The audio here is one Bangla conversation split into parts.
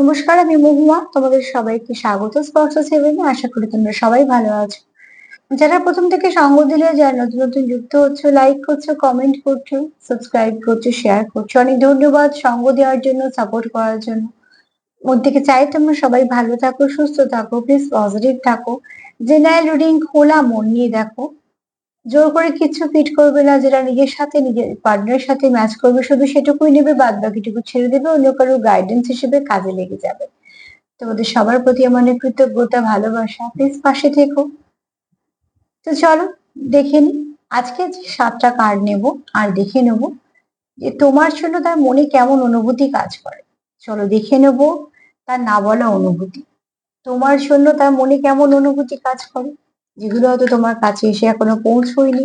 নমস্কার, আমি মহুয়া। তোমাদের সবাইকে স্বাগত স্পর্শ সেভেনে, আশা করি তোমরা সবাই ভালো আছো। যারা প্রথম থেকে সঙ্গ দিলে, যারা নতুন নতুন যুক্ত হচ্ছে লাইক করছ কমেন্ট করছ সাবস্ক্রাইব করছ শেয়ার করছ, অনেক ধন্যবাদ সঙ্গ দেওয়ার জন্য সাপোর্ট করার জন্য। ওর দিকে চাই তোমরা সবাই ভালো থাকো, সুস্থ থাকো প্লিজ পজিটিভ থাকো। জেনারেল রিডিং খোলা, মন নিয়ে দেখো। জোর করে কিছু ফিট করবে না, যেটা নিজের সাথে, নিজের পার্টনারের সাথে ম্যাচ করবে, শুধু সেটুকুই নেবে বাদ বাকিটুকু ছেড়ে দেবে অন্য কারও গাইডেন্স হিসেবে কাজে লেগে যাবে। তোমাদের সবার প্রতি আমার কৃতজ্ঞতা, ভালোবাসা। প্লিজ পাশে থেকো। তো চলো, দেখে নি। আজকে সাতটা কার্ড নেব আর দেখে নেব যে তোমার জন্য তার মনে কেমন অনুভূতি কাজ করে। চলো দেখে নেব তার না বলা অনুভূতি। তোমার জন্য তার মনে কেমন অনুভূতি কাজ করে? যেগুলো হয়তো তোমার কাছে এসে এখনও পৌঁছয়নি।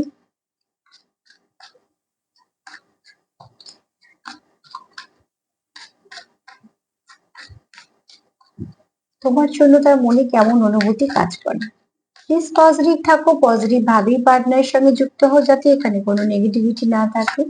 তোমার জন্য তার মনে কেমন অনুভূতি কাজ করে? প্লিজ পজিটিভ থাকো পজিটিভ ভাবেই পার্টনারের সঙ্গে যুক্ত হও যাতে এখানে কোনো নেগেটিভিটি না থাকে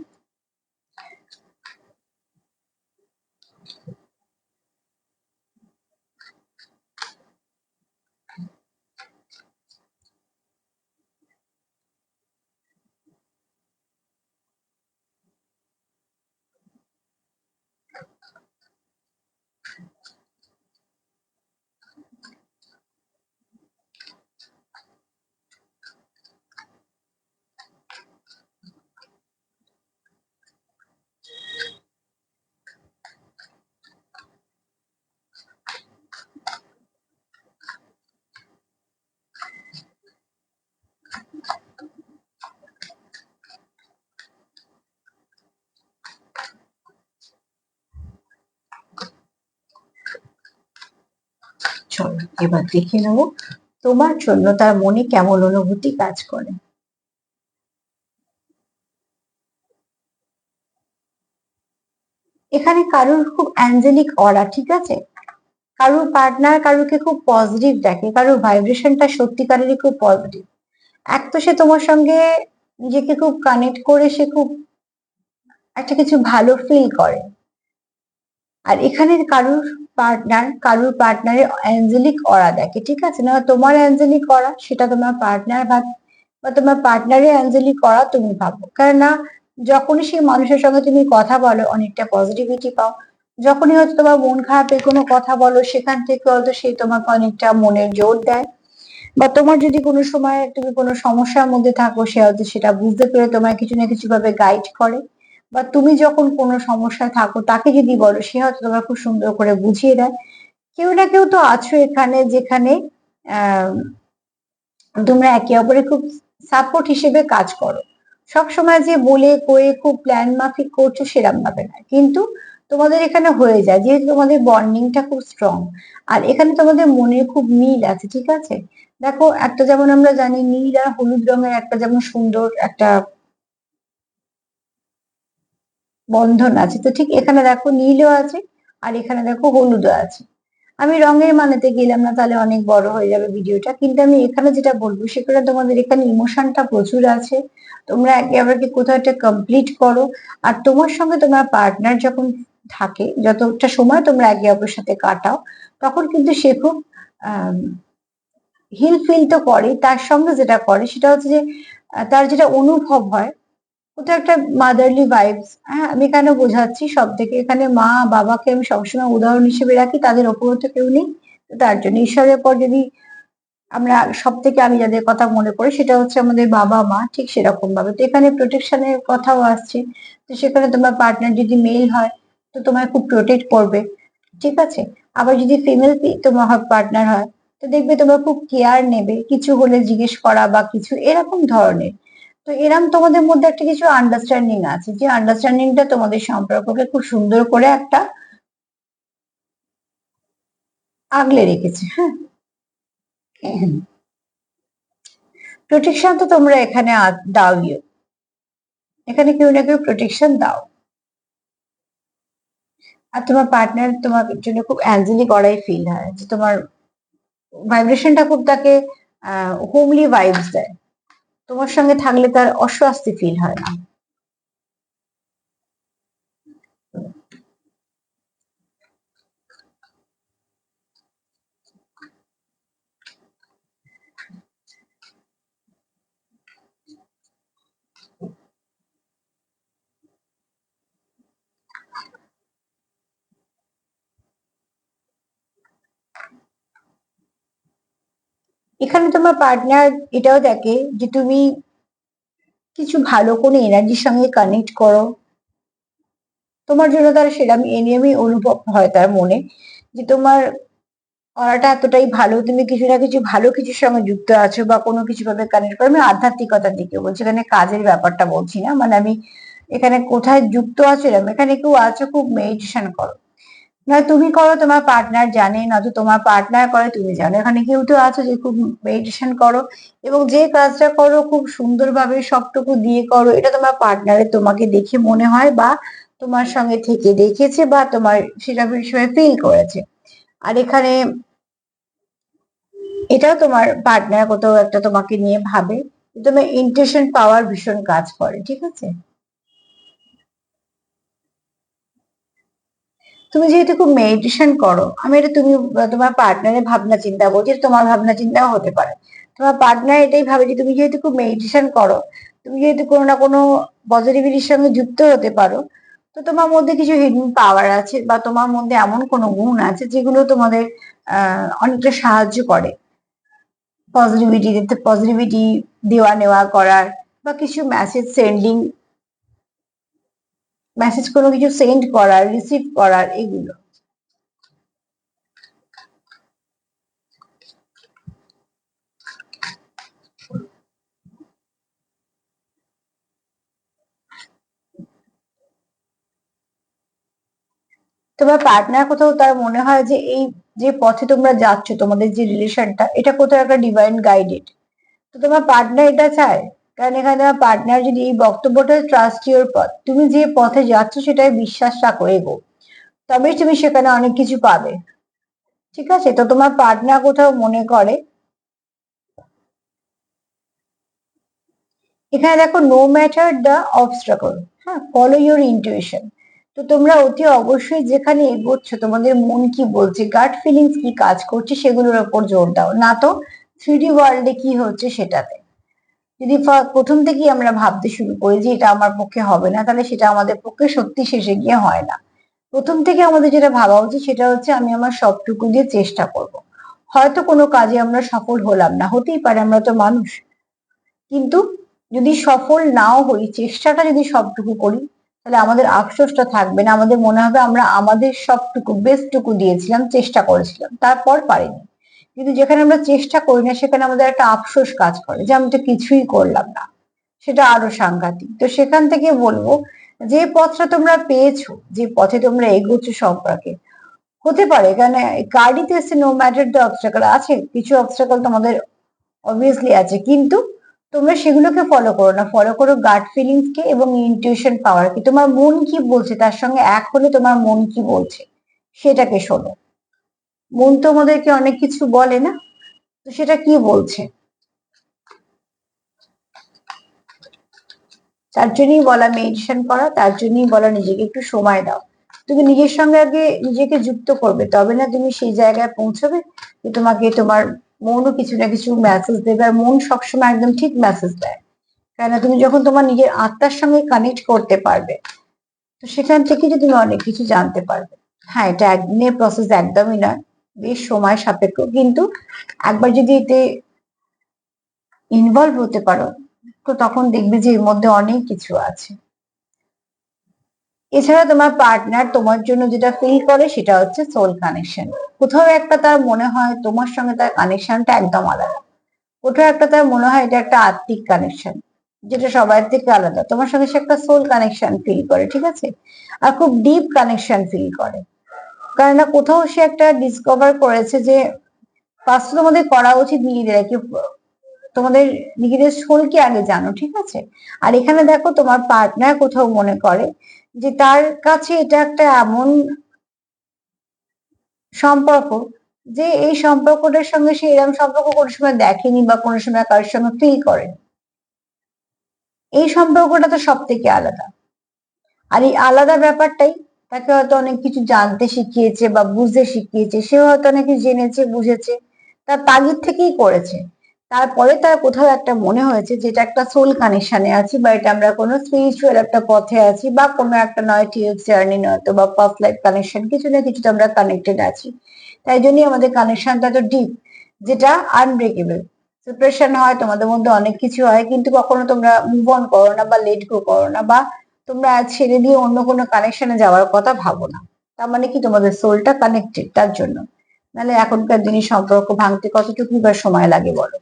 চলো এবার দেখে নেব তোমার জন্য তার মনে কেমন অনুভূতি কাজ করে। এখানে কারুর খুব অ্যাঞ্জেলিক অরা ঠিক আছে? কারুর পার্টনার কারুরকে খুব পজিটিভ দেখে, কারুর ভাইব্রেশনটা সত্যিকারেরই খুব পজিটিভ এক তো সে তোমার সঙ্গে নিজেকে খুব কানেক্ট করে, সে খুব একটা কিছু ভালো ফিল করে। আর এখানে কারুর পার্টনার কারুর পার্টনারের অ্যাঞ্জেলিক অরা দেখে, ঠিক আছে? না, তোমার অ্যাঞ্জেলিক অরা সেটা তোমার পার্টনার ভাব বা তোমার পার্টনারের অ্যাঞ্জেলিক অরা তুমি ভাবো। কেননা, যখনই সেই মানুষের সঙ্গে তুমি কথা বলো, অনেকটা পজিটিভিটি পাও। যখনই হয়তো তোমার মন খারাপের কোনো কথা বলো, সেখান থেকে হয়তো সে তোমাকে অনেকটা মনের জোর দেয়। বা তোমার যদি কোনো সময় তুমি কোনো সমস্যার মধ্যে থাকো, সে হয়তো সেটা বুঝতে পেরে তোমায় কিছু না কিছু ভাবে গাইড করে। বা তুমি যখন কোনো সমস্যায় থাকো, তাকে যদি বলো, সে হয়তো তোমার খুব সুন্দর করে বুঝিয়ে দেয়। কেউ না কেউ তো আছো এখানে যেখানে তোমরা একে অপরে খুব সাপোর্ট হিসেবে কাজ করো। সব সময় যে বলে, কয়ে, খুব প্ল্যান মাফিক করছ, সেরম ভাবে না। কিন্তু তোমাদের এখানে হয়ে যায়, যেহেতু তোমাদের বন্ডিংটা খুব স্ট্রং আর এখানে তোমাদের মনে খুব মিল আছে, ঠিক আছে? দেখো, একটা যেমন আমরা জানি, নীল আর হলুদ রঙের একটা যেমন সুন্দর একটা বন্ধন আছে। তো ঠিক এখানে দেখো নীলও আছে আর এখানে দেখো হলুদও আছে। আমি রঙের মানেতে গেলাম না, তাহলে অনেক বড় হয়ে যাবে ভিডিওটা। কিন্তু আমি এখানে যেটা বলব, সেখানে তোমাদের এখানে ইমোশনটা প্রচুর আছে। তোমরা একে অপরকে কোথাও একটা কমপ্লিট করো। আর তোমার সঙ্গে তোমার পার্টনার যখন থাকে, যতটা সময় তোমরা একে অপরের সাথে কাটাও, তখন কিন্তু সে খুব হিল ফিল তো করে। তার সঙ্গে যেটা করে, সেটা হচ্ছে যে তার যেটা অনুভব হয় ওটা একটা মাদারলি ভাইবস হ্যাঁ আমি কেন বোঝাচ্ছি? সব থেকে এখানে মা বাবাকে আমি সবসময় উদাহরণ হিসেবে রাখি, তাদের ওপরও তো কেউ নেই। তার জন্য ঈশ্বরের পর যদি আমরা সব থেকে আমি যাদের কথা মনে করি সেটা হচ্ছে আমাদের বাবা মা, ঠিক সেরকম ভাবে তো এখানে প্রোটেকশনের কথাও আসছে। তো সেখানে তোমার পার্টনার যদি মেল হয়, তো তোমায় খুব প্রোটেক্ট করবে। ঠিক আছে? আবার যদি ফিমেল তোমার পার্টনার হয়, তো দেখবে তোমরা খুব কেয়ার নেবে। কিছু হলে জিজ্ঞেস করা বা কিছু, এরকম ধরনের। তো এরম তোমাদের মধ্যে একটা কিছু আন্ডারস্ট্যান্ডিং আছে যে আন্ডারস্ট্যান্ডিংটা তোমাদের সম্পর্ককে খুব সুন্দর করে একটা আগলে রেখেছে হ্যাঁ? প্রোটেকশন তো তোমরা এখানে দাওইও। এখানে কেউ না কেউ প্রোটেকশন দাও। আর তোমার পার্টনার তোমার জন্য খুব অ্যাঞ্জেলিক অরাই ফিল হয় যে তোমার ভাইব্রেশনটা খুব তাকে হোমলি ভাইবস দেয়। তোমার সঙ্গে থাকলে তার অস্বস্তি ফিল হয় না। এখানে তোমার পার্টনার এটাও দেখে যে তুমি কিছু ভালো কোনো এনার্জির সঙ্গে কানেক্ট করো। তোমার জন্য তার সেরকম এনিয়মই অনুভব হয় তার মনে যে তোমার অরাটা এতটাই ভালো, তুমি কিছু না কিছু ভালো কিছুর সঙ্গে যুক্ত আছো বা কোনো কিছু ভাবে কানেক্ট করো। আমি আধ্যাত্মিকতার দিকে বলছি, এখানে কাজের ব্যাপারটা বলছি না। মানে আমি এখানে কোথায় যুক্ত আছো এখানে কেউ আছো খুব মেডিটেশন করো। না, তুমি করো, তোমার পার্টনার জানে নয়তো তোমার পার্টনার করে, তুমি জানো। এখানে কেউ তো আছো যে খুব মেডিটেশন করো এবং যে কাজটা করো, খুব সুন্দরভাবে সবটুকু দিয়ে করো, এটা তোমার পার্টনারের তোমাকে দেখে মনে হয় বা তোমার সঙ্গে থেকে দেখেছে বা তোমার সেটা বিষয়ে ফিল করেছে। আর এখানে এটাও তোমার পার্টনার কোথাও একটা তোমাকে নিয়ে ভাবে তোমার ইন্টেনশন পাওয়ার ভীষণ কাজ করে, ঠিক আছে? তুমি যেহেতু খুব মেডিটেশন করো, আমি এটা তুমি, তোমার পার্টনারের ভাবনা চিন্তা বলছি তোমার ভাবনা চিন্তাও হতে পারে। তোমার পার্টনার এটাই ভাবে যে তুমি যেহেতু খুব মেডিটেশন করো, তুমি যেহেতু কোনো না কোনো পজিটিভিটির সঙ্গে যুক্ত হতে পারো, তো তোমার মধ্যে কিছু হিডেন পাওয়ার আছে বা তোমার মধ্যে এমন কোনো গুণ আছে যেগুলো তোমাদের অনেকটা সাহায্য করে। পজিটিভিটি পজিটিভিটি দেওয়া নেওয়া করার বা কিছু মেসেজ সেন্ডিং মেসেজ কোনো কিছু সেন্ড করার রিসিভ করার, এগুলো। তোমার পার্টনার কোথাও তার মনে হয় যে এই যে পথে তোমরা যাচ্ছ, তোমাদের যে রিলেশনটা এটা কোথাও একটা ডিভাইন গাইডেড তো তোমার পার্টনার এটা চায়? কারণ এখানে পার্টনার যদি এই বক্তব্যটা ট্রাস্ট ইউর পথ তুমি যে পথে যাচ্ছ সেটাই বিশ্বাস রাখো, এগো। তবেই তুমি সেখানে অনেক কিছু পাবে। ঠিক আছে? তো তোমার পার্টনার কোথাও মনে করে? এখানে দেখো নো ম্যাটার দ্য অবস্ট্রাকল হ্যাঁ ফলো ইউর ইন্টুইশন তো তোমরা অতি অবশ্যই যেখানে এগোচ্ছ, তোমাদের মন কি বলছে গাট ফিলিংস কি কাজ করছে, সেগুলোর ওপর জোর দাও। না তো থ্রিডি ওয়ার্ল্ডে কি হচ্ছে সেটাতে। যদি প্রথম থেকেই আমরা ভাবতে শুরু করি যে এটা আমার পক্ষে হবে না, তাহলে সেটা আমাদের পক্ষে সত্যি শেষে গিয়ে হয় না। প্রথম থেকে আমাদের যেটা ভাবা উচিত সেটা হচ্ছে আমি আমার সবটুকু দিয়ে চেষ্টা করব। হয়তো কোনো কাজে আমরা সফল হলাম না, হতেই পারে আমরা তো মানুষ। কিন্তু যদি সফল নাও হই, চেষ্টাটা যদি সবটুকু করি, তাহলে আমাদের আফসোসটা থাকবে না, আমাদের মনে হবে আমরা আমাদের সবটুকু বেস্টটুকু দিয়েছিলাম, চেষ্টা করেছিলাম, তারপর পারিনি। কিন্তু যেখানে আমরা চেষ্টা করি না, সেখানে আমাদের একটা আফসোস কাজ করে যে আমি তো কিছুই করলাম না। সেটা আরও সাংঘাতিক। তো সেখান থেকে বলব, যে পথটা তোমরা পেয়েছ, যে পথে তোমরা এগোচ্ছ সম্পর্কে, হতে পারে এখানে গাড়িতে এসে নো ম্যাটার দ্য অবস্টাকল আছে, কিছু অবস্টাকল তোমাদের অবভিয়াসলি আছে, কিন্তু তোমরা সেগুলোকে ফলো করো না। ফলো করো গার্ড ফিলিংস কে এবং ইনটিউশন পাওয়ার কি। তোমার মন কি বলছে, তার সঙ্গে এক হলে তোমার মন কি বলছে, সেটাকে শোনো। মন তো আমাদেরকে অনেক কিছু বলে না, তো সেটা কি বলছে? তার জন্যই বলা মেডিটেশন করা, তার জন্যই বলা নিজেকে একটু সময় দাও। তুমি নিজের সঙ্গে আগে নিজেকে যুক্ত করবে, তবে না তুমি সেই জায়গায় পৌঁছবে যে তোমাকে তোমার মনও কিছু না কিছু মেসেজ দেবে, আর মন সবসময় একদম ঠিক মেসেজ দেয়। কেন তুমি যখন তোমার নিজের আত্মার সঙ্গে কানেক্ট করতে পারবে, তো সেখান থেকে তুমি অনেক কিছু জানতে পারবে। হ্যাঁ এটা একদিনের প্রসেস একদমই নয়। বেশ সময় সাপেক্ষ, কিন্তু একবার যদি এতে ইনভলভ হতে পারো, তো তখন দেখবে যে এর মধ্যে অনেক কিছু আছে। এছাড়া তোমার পার্টনার তোমার জন্য যেটা ফিল করে সেটা হচ্ছে সোল কানেকশন কোথাও একটা তার মনে হয় তোমার সঙ্গে তার কানেকশনটা একদম আলাদা। কোথাও একটা তার মনে হয় এটা একটা আত্মিক কানেকশন যেটা সবার থেকে আলাদা। তোমার সঙ্গে সে একটা সোল কানেকশন ফিল করে, ঠিক আছে? আর খুব ডিপ কানেকশন ফিল করে। কারণ না কোথাও সে একটা ডিসকভার করেছে যে ফার্স্ট তোমাদের করা উচিত নিজেদের কি তোমাদের নিজেদের সোলকে আগে জানো, ঠিক আছে? আর এখানে দেখো তোমার পার্টনার কোথাও মনে করে যে তার কাছে এটা একটা এমন সম্পর্ক যে এই সম্পর্কটার সঙ্গে সে এরকম সম্পর্ক কোনো সময় দেখেনি বা কোনো সময় কারোর সঙ্গে ফিল করেনি। এই সম্পর্কটা তো সব থেকে আলাদা। আর এই আলাদা ব্যাপারটাই তাকে হয়তো অনেক কিছু জানতে শিখিয়েছে বা বুঝতে শিখিয়েছে সে হয়তো অনেক কিছু জেনেছে, বুঝেছে, তার তাগিদ থেকেই করেছে। তারপরে তার কোথাও একটা মনে হয়েছে যেটা একটা সোল কানেকশনে আছি বা এটা আমরা কোনো স্পিরিচুয়াল একটা পথে আছি বা কোনো একটা নয় টিউব জার্নি নয়তো বা পাস্ট লাইফ কানেকশন কিছু না কিছু তো আমরা কানেক্টেড আছি। তাই জন্যই আমাদের কানেকশনটা তো ডিপ যেটা আনব্রেকেবল সেপারেশন হয়, তোমাদের মধ্যে অনেক কিছু হয়, কিন্তু কখনো তোমরা মুভ অন করো না বা লেট গো করো না বা তোমরা ছেড়ে দিয়ে অন্য কোনো কানেকশনে যাওয়ার কথা ভাবো না। তার মানে কি? তোমাদের সোলটা কানেক্টেড তার জন্য। নাহলে এখনকার দিনে সম্পর্ক ভাঙতে কতটুকু বা সময় লাগে বলো?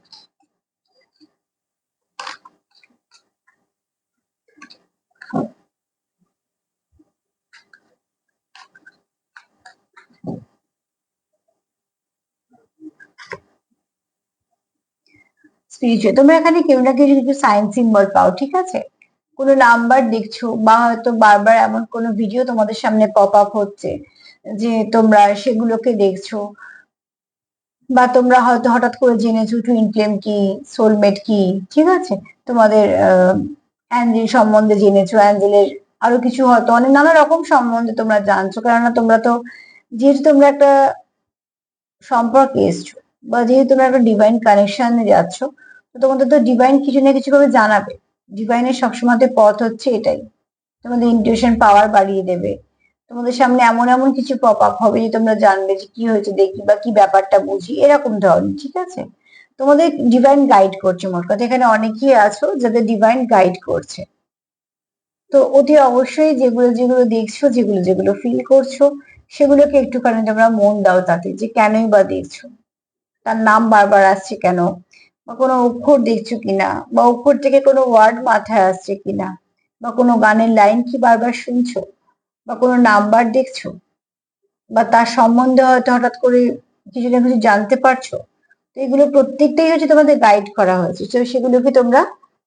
স্পিরিচুয়াল তোমরা এখানে কেউ না কিছু কিছু সাইন সিম্বল পাও, ঠিক আছে? কোনো নাম্বার দেখছ বা হয়তো বারবার এমন কোনো ভিডিও তোমাদের সামনে পপ আপ হচ্ছে যে তোমরা সেগুলোকে দেখছ বা তোমরা হয়তো হঠাৎ করে জেনেছো টুইন ফ্লেম কি সোলমেট কি, ঠিক আছে? তোমাদের অ্যাঞ্জেল সম্বন্ধে জেনেছো, অ্যাঞ্জেলের আরও কিছু হয়তো অনেক নানা রকম সম্বন্ধে তোমরা জানছো, কেননা তোমরা তো, যেহেতু তোমরা একটা সম্পর্কে এসছো বা যেহেতু তোমরা একটা ডিভাইন কানেকশনে যাচ্ছ, তো তোমাদের তো ডিভাইন কিছু না কিছু ভাবে জানাবে। ডিভাইনের সবসময় পথ হচ্ছে এটাই। তোমাদের ইন্টিউশন পাওয়ার বাড়িয়ে দেবে। তোমাদের সামনে এমন এমন কিছু পপ আপ হবে যে তোমরা জানবে যে কি হয়েছে দেখি বা কি ব্যাপারটা বুঝি, এরকম ধরনের, ঠিক আছে? তোমাদের ডিভাইন গাইড করছে মোট কথা। এখানে অনেকেই আছো যাদের ডিভাইন গাইড করছে। তো অতি অবশ্যই যেগুলো যেগুলো দেখছ, যেগুলো যেগুলো ফিল করছ, সেগুলোকে একটুখানি তোমরা মন দাও তাতে যে কেনই বা দেখছ। তার নাম বারবার আসছে কেন? বা কোনো অক্ষর দেখছ কিনা? বা অক্ষর থেকে কোনো ওয়ার্ড মাথায় আসছে কিনা? বা কোনো গানের লাইন কি বারবার শুনছো? বা কোনো নাম্বার দেখছ? বা তার সম্বন্ধে হয়তো হঠাৎ করে কিছু না কিছু জানতে পারছ? তো এগুলো প্রত্যেকটাই হচ্ছে তোমাদের গাইড করা হয়েছে। তো সেগুলোকে তোমরা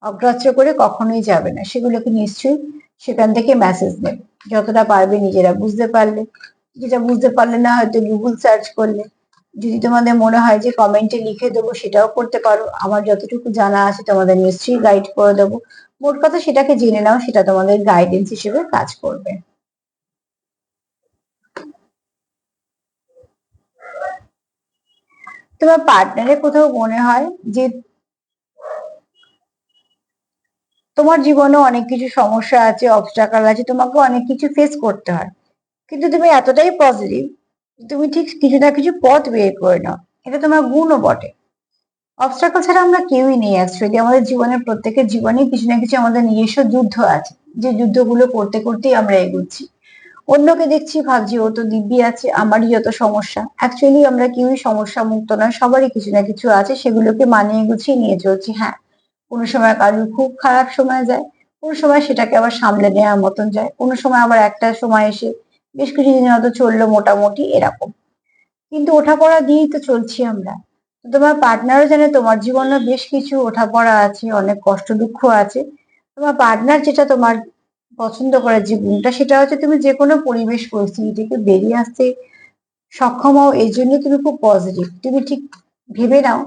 অগ্রাহ্য করে কখনোই যাবে না। সেগুলোকে নিশ্চয়ই সেখান থেকে মেসেজ নেবে। যতটা পারবে নিজেরা বুঝতে পারলে। যেটা বুঝতে পারলে না হয়তো গুগল সার্চ করলে। যদি তোমাদের মনে হয় যে কমেন্টে লিখে দেবো, সেটাও করতে পারো। আমার যতটুকু জানা আছে তোমাদের নিশ্চয়ই গাইড করে দেবো। মোট কথা সেটাকে জেনে নাও, সেটা তোমাদের গাইডেন্স হিসেবে কাজ করবে। তোমার পার্টনারের কোথাও মনে হয় যে তোমার জীবনে অনেক কিছু সমস্যা আছে অবস্টাকাল আছে, তোমাকে অনেক কিছু ফেস করতে হয়। কিন্তু তুমি এতটাই পজিটিভ তুমি ঠিক কিছু না কিছু পথ বের করে নাও। এটা তোমার গুণও বটে। অবস্ট্রাকল ছাড়া আমরা কেউই নেই অ্যাকচুয়ালি আমাদের জীবনের প্রত্যেকের জীবনে কিছু না কিছু আমাদের নিজস্ব যুদ্ধ আছে। যে যুদ্ধগুলো করতে করতেই আমরা এগুচ্ছি। অন্যকে দেখছি, ভাবছি, ও তো দিব্যি আছে, আমারই যত সমস্যা। অ্যাকচুয়ালি আমরা কেউই সমস্যা মুক্ত নয়। সবারই কিছু না কিছু আছে, সেগুলোকে মানিয়ে গুছিয়ে নিয়ে চলছি। হ্যাঁ কোনো সময় কারোর খুব খারাপ সময় যায়, কোনো সময় সেটাকে আবার সামলে নেওয়ার মতন যায়, কোনো সময় আবার একটা সময় এসে বেশ কিছুদিন হয়তো চলল মোটামুটি এরকম। কিন্তু ওঠা পড়া দিয়েই তো চলছি আমরা। তোমার পার্টনারও জানে তোমার জীবনে বেশ কিছু ওঠা পড়া আছে, অনেক কষ্ট দুঃখ আছে। তোমার পার্টনার যেটা তোমার পছন্দ করে যে গুণটা সেটা হচ্ছে তুমি যে কোনো পরিবেশ পরিস্থিতি থেকে বেরিয়ে আসতে সক্ষম হও এই জন্য তুমি খুব পজিটিভ তুমি ঠিক ভেবে নাও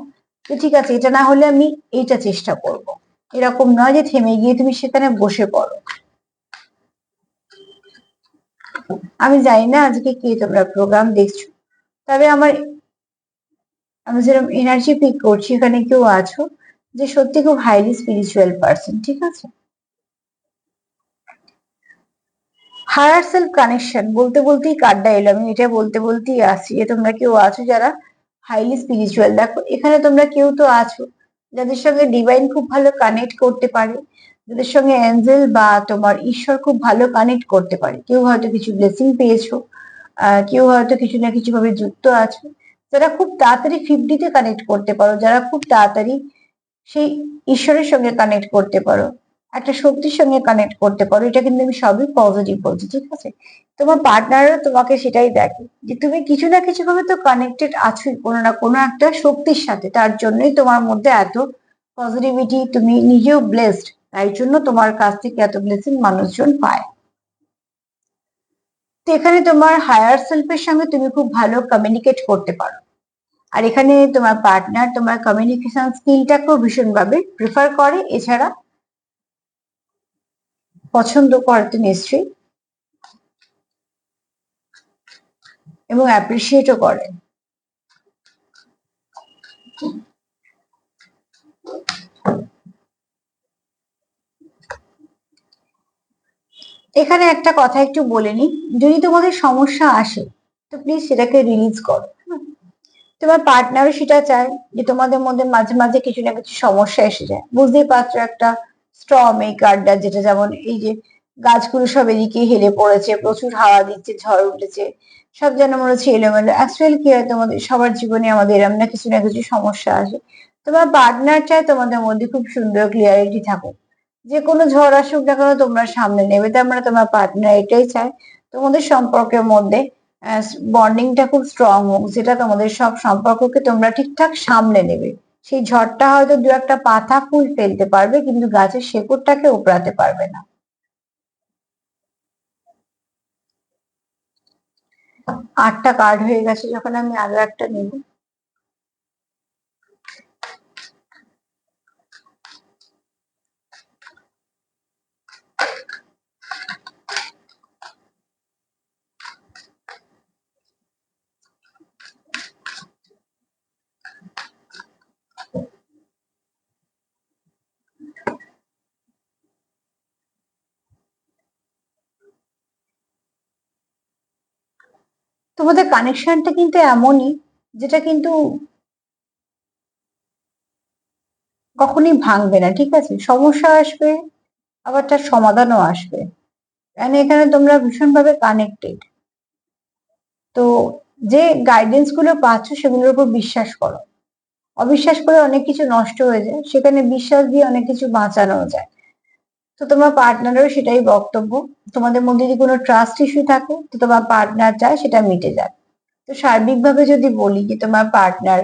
যে ঠিক আছে, এটা না হলে আমি এইটা চেষ্টা করব। এরকম নয় যে থেমে গিয়ে তুমি সেখানে বসে পড়ো। আমি জানি না আজকে কি তোমরা প্রোগ্রাম দেখছ। তবে আমার, আমি যেরকম এনার্জি পিক করছি, এখানে কেউ আছো, যে সত্যি খুব হাইলি স্পিরিচুয়াল পার্সন ঠিক আছে? হায়ার সেলফ কানেকশন বলতে বলতেই কার্ডটা এলো, আমি এটা বলতে বলতেই আসি যে তোমরা কেউ আছো যারা হাইলি স্পিরিচুয়াল দেখো, এখানে তোমরা কেউ তো আছো, যাদের সঙ্গে ডিভাইন খুব ভালো কানেক্ট করতে পারে যাদের সঙ্গে অ্যাঞ্জেল বা তোমার ঈশ্বর খুব ভালো কানেক্ট করতে পারে। কেউ হয়তো কিছু ব্লেসিং পেয়েছ কেউ হয়তো কিছু না কিছু ভাবে যুক্ত আছে। যারা খুব তাড়াতাড়ি ফিফটিতে কানেক্ট করতে পারো, যারা খুব তাড়াতাড়ি সেই ঈশ্বরের সঙ্গে কানেক্ট করতে পারো, একটা শক্তির সঙ্গে কানেক্ট করতে পারো, এটা কিন্তু আমি সবই পজিটিভ বলছি, ঠিক আছে? তোমার পার্টনারও তোমাকে সেটাই দেখে যে তুমি কিছু না কিছু ভাবে তো কানেক্টেড আছোই, কোনো না কোনো একটা শক্তির সাথে, তার জন্যই তোমার মধ্যে এত পজিটিভিটি তুমি নিজেও ব্লেসড তাই জন্য তোমার কাছ থেকে এত ব্লেসিং মানুষজন পায়। তো এখানে তোমার হায়ার সেলফের সঙ্গে তুমি খুব ভালো কমিউনিকেট করতে পারো। আর এখানে তোমার পার্টনার তোমার কমিউনিকেশন স্কিলটাকেও ভীষণভাবে প্রিফার করে। এছাড়া পছন্দ করতে নিশ্চয়ই এবং অ্যাপ্রিসিয়েটও করে। এখানে একটা কথা একটু বলে নি যদি তোমাদের সমস্যা আসে, তো প্লিজ সেটাকে রিলিজ করো তোমার পার্টনারও সেটা চায় যে তোমাদের মধ্যে মাঝে মাঝে কিছু না কিছু সমস্যা এসে যায়। বুঝতেই পারছ একটা স্ট্রম এই কার্ডটা যেটা যেমন এই যে গাছগুলো সব এদিকে হেলে পড়েছে, প্রচুর হাওয়া দিচ্ছে, ঝড় উঠেছে, সব যেন মনে হচ্ছে এলোমেলো। অ্যাকচুয়ালি কি হয় তোমাদের, সবার জীবনে আমাদের এরম না কিছু না কিছু সমস্যা আসে। তোমার পার্টনার চায় তোমাদের মধ্যে খুব সুন্দর ক্লিয়ারিটি থাকুক। যে কোনো ঝড় আসুক না কেন তোমরা সামনে নেবে। তার মানে তোমার পার্টনার এটাই চায়। তোমাদের সম্পর্কের মধ্যে বন্ডিংটা খুব স্ট্রং হোক, যেটা তোমাদের সব সম্পর্ককে তোমরা ঠিকঠাক সামলে নেবে। সেই ঝড়টা হয়তো দু একটা পাতা ফুল ফেলতে পারবে, কিন্তু গাছের শেকড়টাকে উপড়াতে পারবে না। আটটা কার্ড হয়ে গেছে, যখন আমি আরও একটা নেব। তোমাদের কানেকশনটা কিন্তু এমনই, যেটা কিন্তু কখনই ভাঙবে না, ঠিক আছে? সমস্যা আসবে, আবার তার সমাধানও আসবে। কেন এখানে তোমরা ভীষণভাবে কানেক্টেড তো যে গাইডেন্সগুলো পাচ্ছ, সেগুলোর উপর বিশ্বাস করো। অবিশ্বাস করে অনেক কিছু নষ্ট হয়ে যায়, সেখানে বিশ্বাস দিয়ে অনেক কিছু বাঁচানো যায়। তো তোমার পার্টনারেরও সেটাই বক্তব্য। তোমাদের মধ্যে যদি কোনো ট্রাস্ট ইস্যু থাকে, তো তোমার পার্টনার চায় সেটা মিটে যায় তো সার্বিকভাবে যদি বলি যে তোমার পার্টনার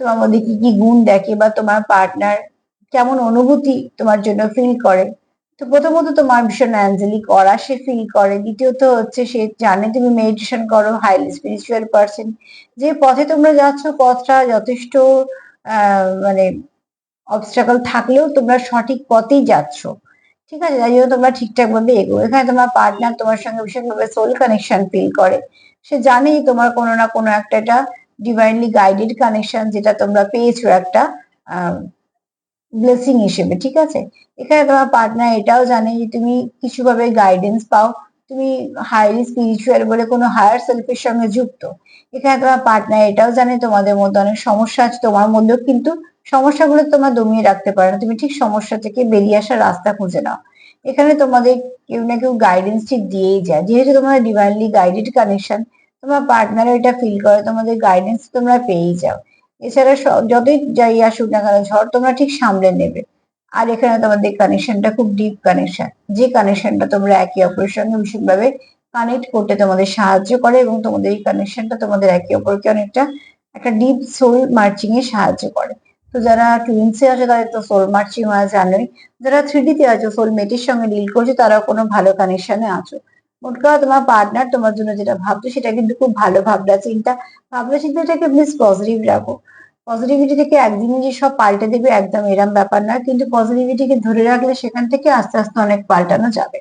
তোমার মধ্যে কি কি গুণ দেখে বা তোমার পার্টনার কেমন অনুভূতি তোমার জন্য ফিল করে? তো প্রথমত তোমার ভীষণ অ্যাঞ্জেলি করা সে ফিল করে। দ্বিতীয়ত হচ্ছে সে জানে তুমি মেডিটেশন করো হাইলি স্পিরিচুয়াল পার্সন যে পথে তোমরা যাচ্ছ, পথটা যথেষ্ট মানে অবস্ট্রাকল থাকলেও তোমরা সঠিক পথেই যাচ্ছ। ঠিক আছে? যাই জন্য তোমরা ঠিকঠাক ভাবে এগো। এখানে তোমার পার্টনার তোমার সঙ্গে ভীষণভাবে সোল কানেকশন ফিল করে। সে জানে যে তোমার কোনো না কোনো একটা এটা ডিভাইনলি গাইডেড কানেকশন যেটা তোমরা পেয়েছ একটা ব্লেসিং হিসেবে। ঠিক আছে? এখানে তোমার পার্টনার এটাও জানে যে তুমি কিছুভাবে গাইডেন্স পাও। তুমি হাইলি স্পিরিচুয়াল বলে কোনো হায়ার সেলফের সঙ্গে যুক্ত। এখানে তোমার পার্টনার এটাও জানে তোমাদের মধ্যে অনেক সমস্যা আছে, তোমার মধ্যেও কিন্তু সমস্যাগুলো তোমার দমিয়ে রাখতে পারে না। তুমি ঠিক সমস্যা থেকে বেরিয়ে আসার রাস্তা খুঁজে নাও। এখানে তোমাদের কেউ না কেউ গাইডেন্স ঠিক দিয়েই যায়। যেহেতু তোমার ডিভাইনলি গাইডেড কানেকশন তোমার পার্টনার এটা ফিল করে, তোমাদের গাইডেন্স তোমরা পেয়েই যাও। এছাড়া যতই যাই আসুক না কেন, ঝড় তোমরা ঠিক সামলে নেবে। আর এখানে তোমাদের কানেকশনটা খুব ডিপ কানেকশন যে কানেকশনটা তোমরা একে অপরের সঙ্গে ভীষণভাবে কানেক্ট করতে তোমাদের সাহায্য করে এবং তোমাদের এই কানেকশনটা তোমাদের একে অপরকে অনেকটা একটা ডিপ সোল মার্চিং এ সাহায্য করে। তো যারা টুইন্সে আছে তাদের তো সোল মার্চিং হয় জানোই। যারা থ্রি ডিতে আছো সোল মেটের সঙ্গে ডিল করছ, তারাও কোনো ভালো কানেকশনে আছো। মোট কথা তোমার পার্টনার তোমার জন্য যেটা ভাবছ, সেটা কিন্তু খুব ভালো ভাবনা চিন্তা। ভাবনা চিন্তাটাকে প্লিজ পজিটিভ রাখো। পজিটিভিটি থেকে একদিনে যে সব পাল্টে দেবে একদম এরম ব্যাপার না, কিন্তু পজিটিভিটিকে ধরে রাখলে সেখান থেকে আস্তে আস্তে অনেক পাল্টানো যাবে।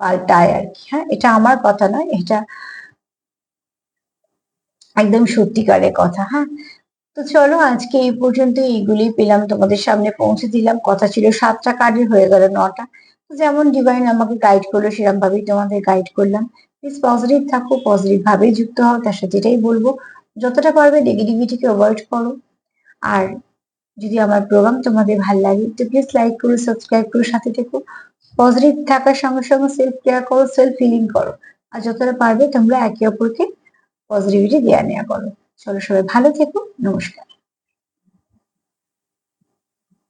পাল্টায় আর কি হ্যাঁ? এটা আমার কথা নয়, এটা একদম সত্যিকারের কথা হ্যাঁ? তো চলো, আজকে এই পর্যন্ত এইগুলি পেলাম, তোমাদের সামনে পৌঁছে দিলাম। কথা ছিল সাতটা কার্ডের হয়ে গেল নটা। যেমন ডিভাইন আমাকে গাইড করল সেরকম ভাবেই তোমাদের গাইড করলাম। প্লিজ পজিটিভ থাকো পজিটিভ ভাবেই যুক্ত হও, তার সাথে এটাই বলব। যতটা পারবে নেগেটিভিটিকে অ্যাভয়েড করো। আর যদি আমার প্রোগ্রাম তোমাদের ভালো লাগে, তো প্লিজ লাইক করো সাবস্ক্রাইব করো, সাথে থেকো। পজিটিভ থাকার সঙ্গে সঙ্গে সেলফ কেয়ার করো সেলফ ফিলিং করো। আর যতটা পারবে তোমরা একে অপরকে পজিটিভিটি দেওয়া নেওয়া করো। চলো সবাই ভালো থেকো নমস্কার।